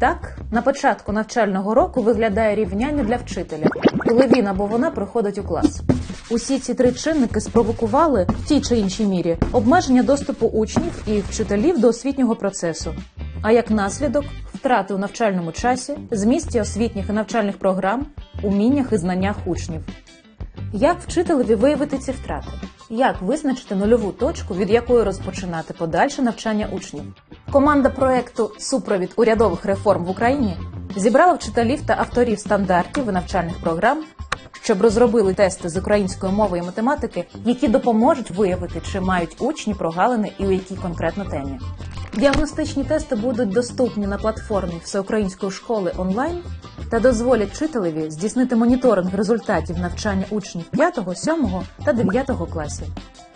Так, на початку навчального року виглядає рівняння для вчителя, коли він або вона приходить у клас. Усі ці три чинники спровокували в тій чи іншій мірі обмеження доступу учнів і вчителів до освітнього процесу. А як наслідок втрати у навчальному часі, змісті освітніх і навчальних програм, уміннях і знаннях учнів. Як вчителеві виявити ці втрати? Як визначити нульову точку, від якої розпочинати подальше навчання учнів? Команда проекту Супровід урядових реформ в Україні зібрала вчителів та авторів стандартів і навчальних програм, щоб розробили тести з української мови і математики, які допоможуть виявити, чи мають учні прогалини і у якій конкретно темі. Діагностичні тести будуть доступні на платформі Всеукраїнської школи онлайн та дозволять вчителеві здійснити моніторинг результатів навчання учнів 5, 7 та 9 класів.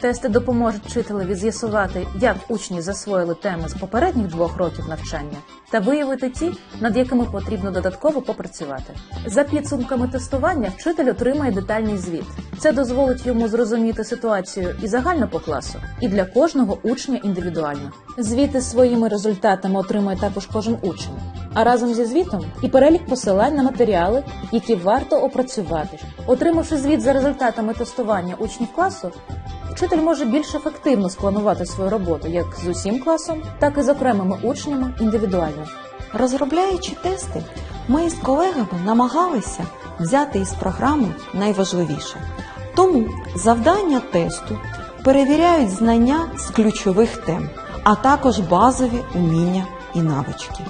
Тести допоможуть вчителеві з'ясувати, як учні засвоїли теми з попередніх двох років навчання, та виявити ті, над якими потрібно додатково попрацювати. За підсумками тестування вчитель отримає детальний звіт. Це дозволить йому зрозуміти ситуацію і загально по класу, і для кожного учня індивідуально. Звіти своїми результатами отримує також кожен учень. А разом зі звітом і перелік посилань на матеріали, які варто опрацювати. Отримавши звіт за результатами тестування учнів класу, вчитель може більш ефективно спланувати свою роботу як з усім класом, так і з окремими учнями індивідуально. Розробляючи тести, ми з колегами намагалися взяти із програми найважливіше. Тому завдання тесту перевіряють знання з ключових тем, а також базові уміння і навички.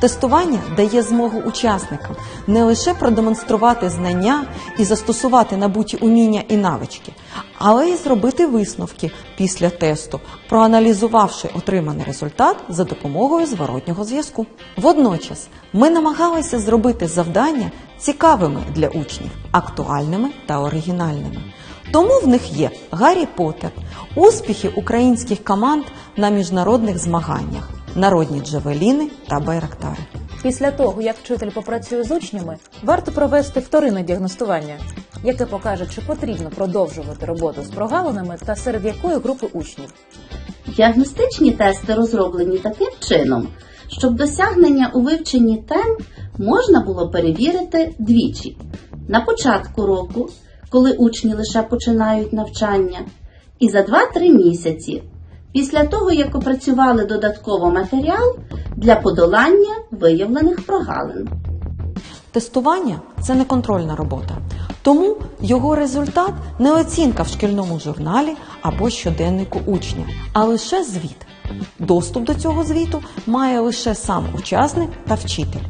Тестування дає змогу учасникам не лише продемонструвати знання і застосувати набуті уміння і навички, але й зробити висновки після тесту, проаналізувавши отриманий результат за допомогою зворотнього зв'язку. Водночас ми намагалися зробити завдання цікавими для учнів, актуальними та оригінальними. Тому в них є Гаррі Поттер, успіхи українських команд на міжнародних змаганнях, народні джавеліни та байрактари. Після того, як вчитель попрацює з учнями, варто провести вторинне діагностування, яке покаже, чи потрібно продовжувати роботу з прогалинами та серед якої групи учнів. Діагностичні тести розроблені таким чином, щоб досягнення у вивченні тем можна було перевірити двічі: на початку року, коли учні лише починають навчання, і за 2-3 місяці після того, як опрацювали додатково матеріал для подолання виявлених прогалин. Тестування це не контрольна робота, тому його результат не оцінка в шкільному журналі або щоденнику учня, а лише звіт. Доступ до цього звіту має лише сам учасник та вчитель.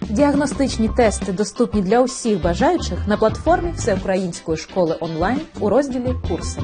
Діагностичні тести доступні для усіх бажаючих на платформі Всеукраїнської школи онлайн у розділі Курси.